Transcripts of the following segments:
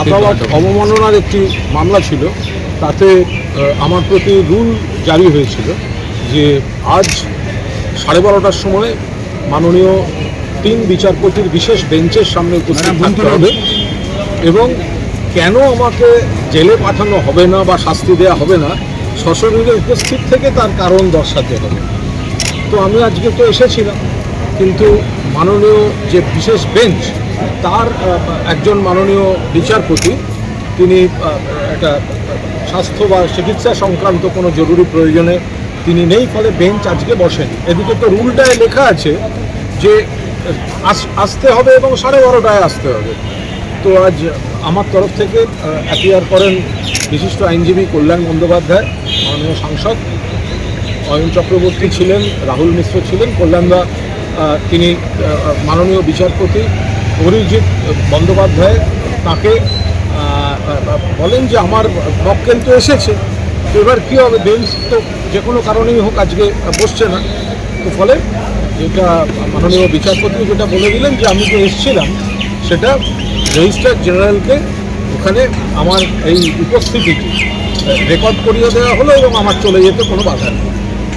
আদালত অবমাননার একটি মামলা ছিল। তাতে আমার প্রতি রুল জারি হয়েছিল যে আজ সাড়ে বারোটার সময় মাননীয় তিন বিচারপতির বিশেষ বেঞ্চের সামনে উপস্থিত থাকতে হবে এবং কেন আমাকে জেলে পাঠানো হবে না বা শাস্তি দেওয়া হবে না সশরীরে উপস্থিত থেকে তার কারণ দর্শাতে হবে। তো আমি আজকে তো এসেছিলাম কিন্তু মাননীয় যে বিশেষ বেঞ্চ তার একজন মাননীয় বিচারপতি, তিনি একটা স্বাস্থ্য বা চিকিৎসা সংক্রান্ত কোনো জরুরি প্রয়োজনে তিনি নেই, ফলে বেঞ্চ আজকে বসেন। এদিকে তো রুলটায় লেখা আছে যে, আস- আসতে হবে এবং সাড়ে বারোটায় আসতে হবে। তো আজ আমার তরফ থেকে অ্যাপিয়ার করেন বিশিষ্ট আইনজীবী কল্যাণ বন্দ্যোপাধ্যায়, মাননীয় সাংসদ অয়ন চক্রবর্তী ছিলেন, রাহুল মিশ্র ছিলেন, কল্যাণদা তিনি মাননীয় বিচারপতি অরিজিৎ বন্দ্যোপাধ্যায় তাকে বলেন যে আমার মক্কেল তো এসেছে, তো এবার কী হবে? বেঞ্চ তো যে কোনো কারণেই হোক আজকে বসছে না। তো ফলে যেটা মাননীয় বিচারপতি যেটা বলে দিলেন যে আমি যে এসেছিলাম, সেটা রেজিস্ট্রার জেনারেলকে ওখানে আমার এই উপস্থিতিটি রেকর্ড করিয়ে দেওয়া হলো এবং আমার চলে যেতে কোনো বাধা নেই।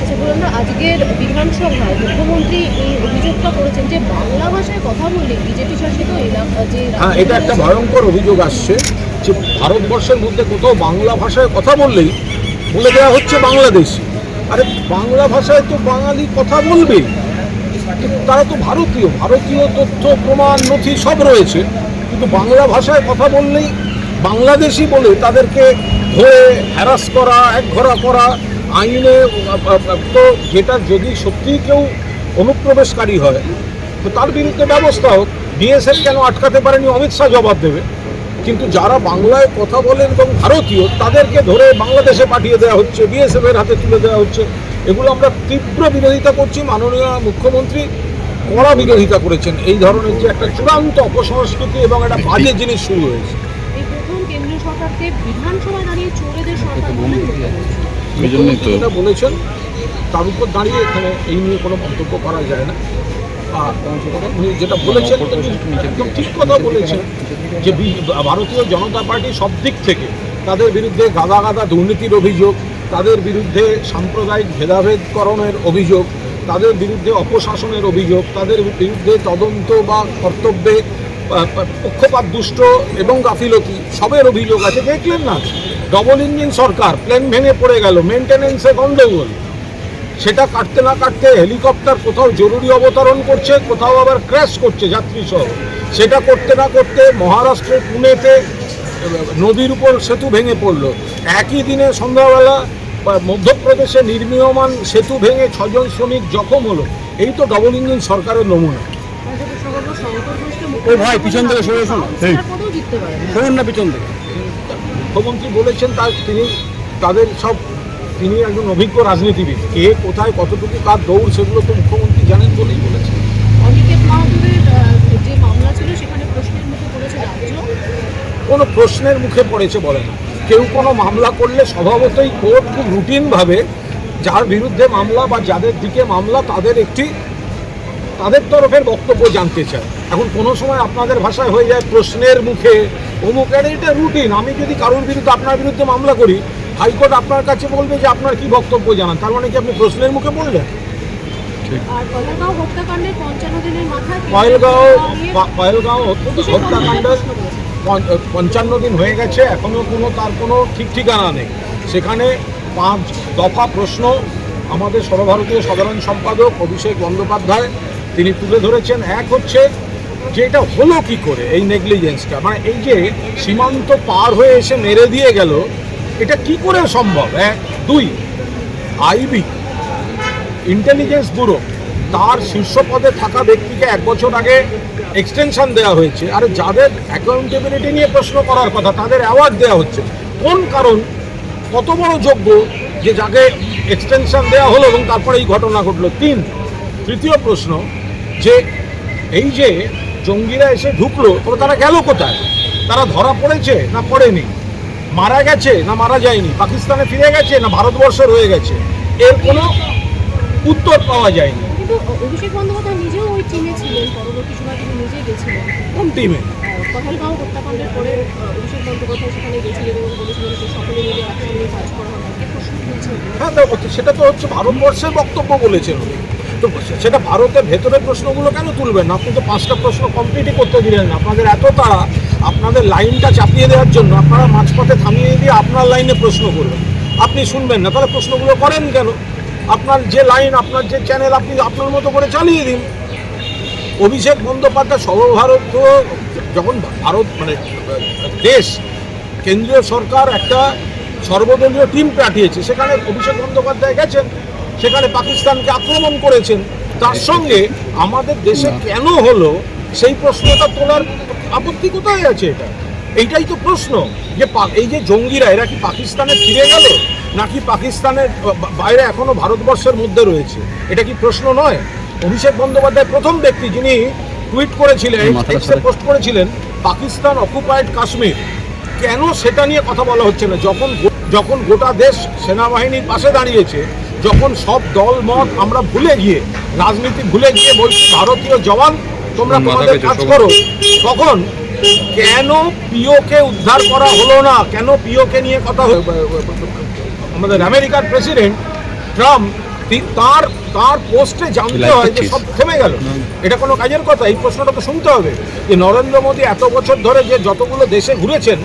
আচ্ছা বলুন না, আজকের বিধানসভায় মুখ্যমন্ত্রী এই অভিযোগটা করেছেন যে বাংলা ভাষায় কথা বললে বিজেপি শাসিত এলাকা যে হ্যাঁ এটা একটা ভয়ঙ্কর অভিযোগ আসছে যে ভারতবর্ষের মধ্যে কোথাও বাংলা ভাষায় কথা বললেই বলে দেওয়া হচ্ছে বাংলাদেশি। আরে, বাংলা ভাষায় তো বাঙালি কথা কিন্তু তারা তো ভারতীয়। ভারতীয় তথ্য, প্রমাণ, নথি সব রয়েছে। কিন্তু বাংলা ভাষায় কথা বললেই বাংলাদেশি বলে তাদেরকে ধরে হ্যারাস করা, একঘরা করা আইনে, তো যেটা যদি সত্যিই কেউ অনুপ্রবেশকারী হয়, তো তার বিরুদ্ধে ব্যবস্থা হোক। বিএসএফ কেন আটকাতে পারেনি? অমিত শাহ জবাব দেবে। কিন্তু যারা বাংলায় কথা বলেন এবং ভারতীয়, তাদেরকে ধরে বাংলাদেশে পাঠিয়ে দেওয়া হচ্ছে, বিএসএফ এর হাতে তুলে দেওয়া হচ্ছে। এগুলো আমরা তীব্র বিরোধিতা করছি। মাননীয় মুখ্যমন্ত্রী কড়া বিরোধিতা করেছেন। এই ধরনের যে একটা চূড়ান্ত অপসংস্কৃতি এবং একটা বাজে জিনিস শুরু হয়েছে। বিধানসভায় দাঁড়িয়ে চোরেদের সরকার। এই জন্যই তো বলেছেন তার উপর দাঁড়িয়ে এখানে এই নিয়ে কোনো মন্তব্য করা যায় না। আর উনি যেটা বলেছেন একদম ঠিক কথা বলেছেন যে ভারতীয় জনতা পার্টি সব দিক থেকে তাদের বিরুদ্ধে গাদা গাদা দুর্নীতির অভিযোগ তাদের বিরুদ্ধে সাম্প্রদায়িক ভেদাভেদকরণের অভিযোগ তাদের বিরুদ্ধে অপশাসনের অভিযোগ তাদের বিরুদ্ধে তদন্ত বা কর্তব্যে পক্ষপাত দুষ্ট এবং গাফিলতি সবের অভিযোগ আছে দেখলেন না ডবল ইঞ্জিন সরকার প্লেন ভেঙে পড়ে গেল মেনটেনেন্সে গন্ডগোল। সেটা কাটতে না কাটতে হেলিকপ্টার কোথাও জরুরি অবতরণ করছে কোথাও আবার ক্র্যাশ করছে যাত্রী সহ। সেটা করতে না করতে মহারাষ্ট্রের পুনেতে নদীর উপর সেতু ভেঙে পড়ল। একই দিনে সন্ধ্যাবেলা মধ্যপ্রদেশে নির্মীয়মান সেতু ভেঙে ছজন শ্রমিক জখম হলো। এই তো ডবল ইঞ্জিন সরকারের নমুনা। ও ভাই, পিছন থেকে সরে এসো। না। এই। কাউন্সিলর পদেও জিততে পারেন শোনেন না পিছন থেকে। মুখ্যমন্ত্রী বলেছেন তার তিনি তাদের সব তিনি একজন অভিজ্ঞ রাজনীতিবিদ। কে কোথায় কতটুকু কার দৌড় সেগুলো তো মুখ্যমন্ত্রী জানেন বলেই বলেছেন। অনিকেত মাহাতুরের যে মামলা ছিল সেখানে প্রশ্নের মুখে পড়েছে কোনো প্রশ্নের মুখে পড়েছে বলে না। কেউ কোনো মামলা করলে স্বভাবতই কোর্ট খুব রুটিনভাবে যার বিরুদ্ধে মামলা বা যাদের দিকে মামলা তাদের একটি তাদের তরফের বক্তব্য জানতে চায় এখন কোনো সময় আপনাদের ভাষায় হয়ে যায় প্রশ্নের মুখে অমুক আরে এটা রুটিন আমি যদি কারোর বিরুদ্ধে আপনার বিরুদ্ধে মামলা করি হাইকোর্ট আপনার কাছে বলবে যে আপনার কি বক্তব্য জানান তার মানে কি আপনি প্রশ্নের মুখে বললেন? পয়েলগাঁও পয়েলগাঁও হত্যাকাণ্ডের পঞ্চান্ন দিন হয়ে গেছে এখনও কোনো তার কোনো ঠিক ঠিকানা নেই। সেখানে পাঁচ দফা প্রশ্ন আমাদের সর্বভারতীয় সাধারণ সম্পাদক অভিষেক বন্দ্যোপাধ্যায় তিনি তুলে ধরেছেন, এক হচ্ছে যে এটা হলো কি করে এই নেগলিজেন্সটা মানে এই যে সীমান্ত পার হয়ে এসে মেরে দিয়ে গেল, এটা কি করে সম্ভব এক দুই, আইবি ইন্টেলিজেন্স ব্যুরো, তার শীর্ষ পদে থাকা ব্যক্তিকে এক বছর আগে এক্সটেনশন দেওয়া হয়েছে। আর যাদের অ্যাকাউন্টেবিলিটি নিয়ে প্রশ্ন করার কথা, তাদের অ্যাওয়ার্ড দেওয়া হচ্ছে। কোন কারণ, কত বড় যোগ্য যে যাকে এক্সটেনশন দেওয়া হলো এবং তারপরে এই ঘটনা ঘটলো? তিন, তৃতীয় প্রশ্ন যে এই যে জঙ্গিরা এসে ঢুকলো তবে তারা গেল কোথায়? তারা ধরা পড়েছে না পড়েনি? মারা গেছে না মারা যায়নি? পাকিস্তানে ফিরে গেছে না ভারতবর্ষ রয়ে গেছে? এর কোনো উত্তর পাওয়া যায়নি। কিন্তু অভিষেক বন্দ্যোপাধ্যায় নিজেও ওই টিমে ছিলেন পরবর্তী সময় তিনি নিজে গেছিলেন। কোন টিমে আহ, হত্যাকাণ্ডের পরে অভিষেক বন্দ্যোপাধ্যায় সেখানে গেছিলেন এবং বলেছিলেন যে সকলে মিলে একসঙ্গে কাজ করা হবে। আজকে প্রশ্ন তুলছে হ্যাঁ সেটা তো হচ্ছে ভারতবর্ষের বক্তব্য বলেছেন উনি। তো সেটা ভারতের ভেতরের প্রশ্নগুলো কেন তুলবেন না? আপনি তো পাঁচটা প্রশ্ন কমপ্লিটই করতে দিলেন না। আপনাদের এত তাড়া, আপনাদের লাইনটা চাপিয়ে দেওয়ার জন্য আপনারা মাঝপথে থামিয়ে দিয়ে আপনার লাইনে প্রশ্ন করবেন। আপনি শুনবেন না। তাহলে প্রশ্নগুলো করেন কেন? আপনার যে লাইন, আপনার যে চ্যানেল আপনি আপনার মতো করে চালিয়ে দিন। অভিষেক বন্দ্যোপাধ্যায় সর্বভারত যখন ভারত মানে দেশ, কেন্দ্রীয় সরকার একটা সর্বদলীয় টিম পাঠিয়েছে, সেখানে অভিষেক বন্দ্যোপাধ্যায় গেছেন। সেখানে পাকিস্তানকে আক্রমণ করেছেন। তার সঙ্গে আমাদের দেশে কেন হলো সেই প্রশ্নটা তোলার আপত্তি কোথায় আছে এটা? এইটাই তো প্রশ্ন। যে এই যে জঙ্গিরা এরা কি পাকিস্তানে ফিরে গেল? নাকি পাকিস্তানের বাইরে এখনও ভারতবর্ষের মধ্যে রয়েছে? এটা কি প্রশ্ন নয়? অভিষেক বন্দ্যোপাধ্যায় প্রথম ব্যক্তি যিনি টুইট করেছিলেন পোস্ট করেছিলেন পাকিস্তান অকুপায়েড কাশ্মীর। কেন সেটা নিয়ে কথা বলা হচ্ছে না? যখন যখন গোটা দেশ সেনাবাহিনীর পাশে দাঁড়িয়েছে যখন সব দল মত আমরা ভুলে গিয়ে রাজনীতি ভুলে গিয়ে বলছি ভারতীয় জওয়ান তোমরা তোমাদের কাজ করো। তখন কেন পিওকে উদ্ধার করা হলো না? কেন পিওকে নিয়ে কথা আমাদের আমেরিকার প্রেসিডেন্ট ট্রাম্প তার তার পোস্টে জানতে হয় যে সব থেমে গেল। এটা কোনো কাজের কথা? এই প্রশ্নটা তো শুনতে হবে। যে নরেন্দ্র মোদী এত বছর ধরে যে যতগুলো দেশে ঘুরেছেন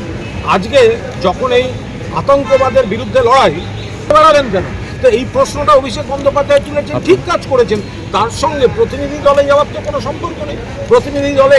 আজকে যখন এই আতঙ্কবাদের বিরুদ্ধে লড়াই বেড়ালেন কেন? তো এই প্রশ্নটা অভিষেক বন্দ্যোপাধ্যায় তুলেছেন ঠিক কাজ করেছেন। তার সঙ্গে প্রতিনিধি দলে যাওয়ার তো কোনো সম্পর্ক নেই। প্রতিনিধি দলে